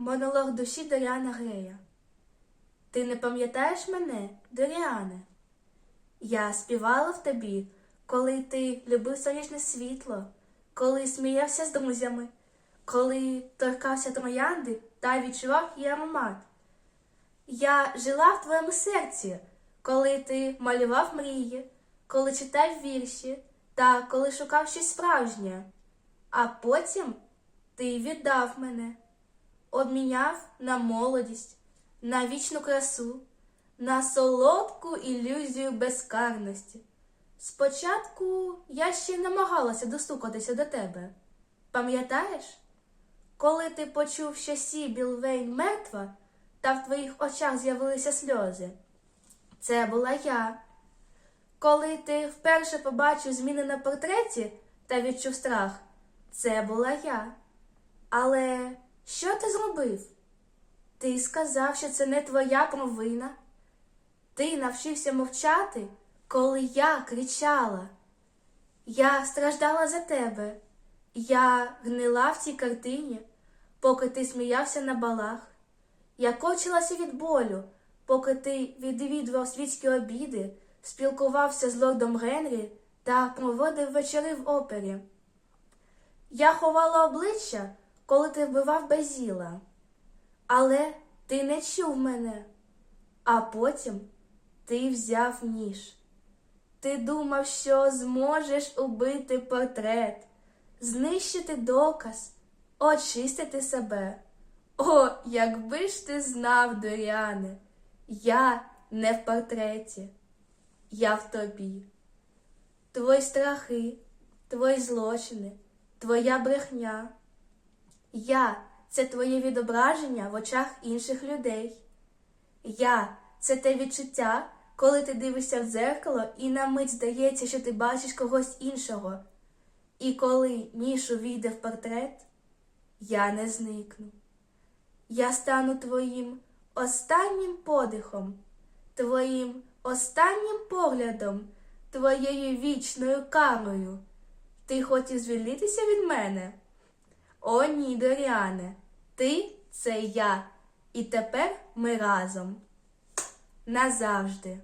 Монолог душі Доріана Грея. Ти не пам'ятаєш мене, Доріане? Я співала в тобі, коли ти любив сонячне світло, коли сміявся з друзями, коли торкався троянди та відчував її аромат. Я жила в твоєму серці, коли ти малював мрії, коли читав вірші та коли шукав щось справжнє. А потім ти віддав мене, обміняв на молодість, на вічну красу, на солодку ілюзію безкарності. Спочатку я ще намагалася достукатися до тебе. Пам'ятаєш, коли ти почув, що Сібіл Вейн мертва, та в твоїх очах з'явилися сльози? Це була я. Коли ти вперше побачив зміни на портреті та відчув страх, це була я. Але що ти зробив? Ти сказав, що це не твоя провина. Ти навчився мовчати, коли я кричала. Я страждала за тебе. Я гнила в цій картині, поки ти сміявся на балах. Я кочилася від болю, поки ти відвідував світські обіди, спілкувався з лордом Генрі та проводив вечори в опері. Я ховала обличчя, коли ти вбивав Базіла. Але ти не чув мене. А потім ти взяв ніж. Ти думав, що зможеш убити портрет, знищити доказ, очистити себе. О, якби ж ти знав, Доріане, я не в портреті, я в тобі. Твої страхи, твої злочини, твоя брехня. Я це твоє відображення в очах інших людей. Я це те відчуття, коли ти дивишся в дзеркало і на мить здається, що ти бачиш когось іншого. І коли ніж увійде в портрет, я не зникну. Я стану твоїм останнім подихом, твоїм останнім поглядом, твоєю вічною карою. Ти хотів звільнитися від мене? О, ні, Доріане, ти це я, і тепер ми разом. Назавжди.